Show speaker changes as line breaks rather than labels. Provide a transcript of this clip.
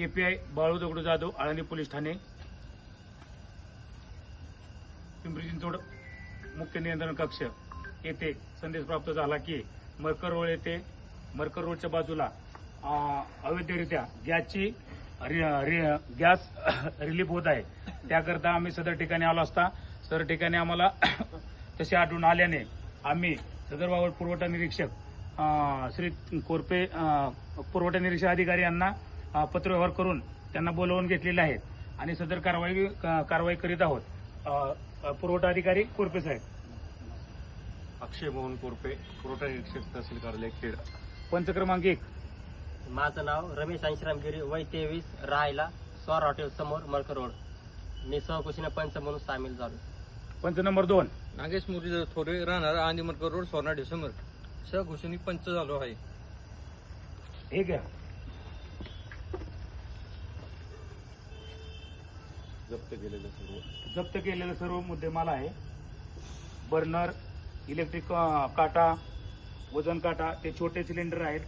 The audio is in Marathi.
केपीआय बाळू दगडू जाधव आळंदी पोलीस ठाणे. पिंपरी चिंचवड मुख्य नियंत्रण कक्ष येथे संदेश प्राप्त झाला की मरकर रोड येथे मरकर रोडच्या बाजूला अवैधरित्या गॅसची रि- गॅस रिलीफ होत आहे. त्याकरता आम्ही सदर ठिकाणी आलो असता सदर ठिकाणी आम्हाला तसे आढळून आल्याने आम्ही सदर बाबत पुरवठा निरीक्षक श्री कोरपे पुरवठा निरीक्षक अधिकारी यांना पत्रव्यवहार करून त्यांना बोलवून घेतलेले आहेत. आणि सदर कारवाई कारवाई करीत आहोत. पुरवठा अधिकारी कोरपे साहेब.
अक्षय मोहन कोरपे पुरवठा निरीक्षक तहसील कार्यालय खेड.
पंच क्रमांक एक.
माझं नाव रमेश अंशरामगिरी वय तेवीस राहायला स्वार हॉटेल समोर मळकर रोड. मी सहकुशीने पंच म्हणून सामील झालो.
पंच नंबर दोन.
नागेश मुरलीधर थोरे राहणार आंदिमरकर रोड सोना डिसेंबर सहघोषणी पंच झालो आहे.
हे घ्या.
जप्त केलेलं सर्व?
जप्त केलेलं सर्व मुद्देमाल आहे. बर्नर इलेक्ट्रिक काटा वजन काटा ते छोटे सिलेंडर आहेत.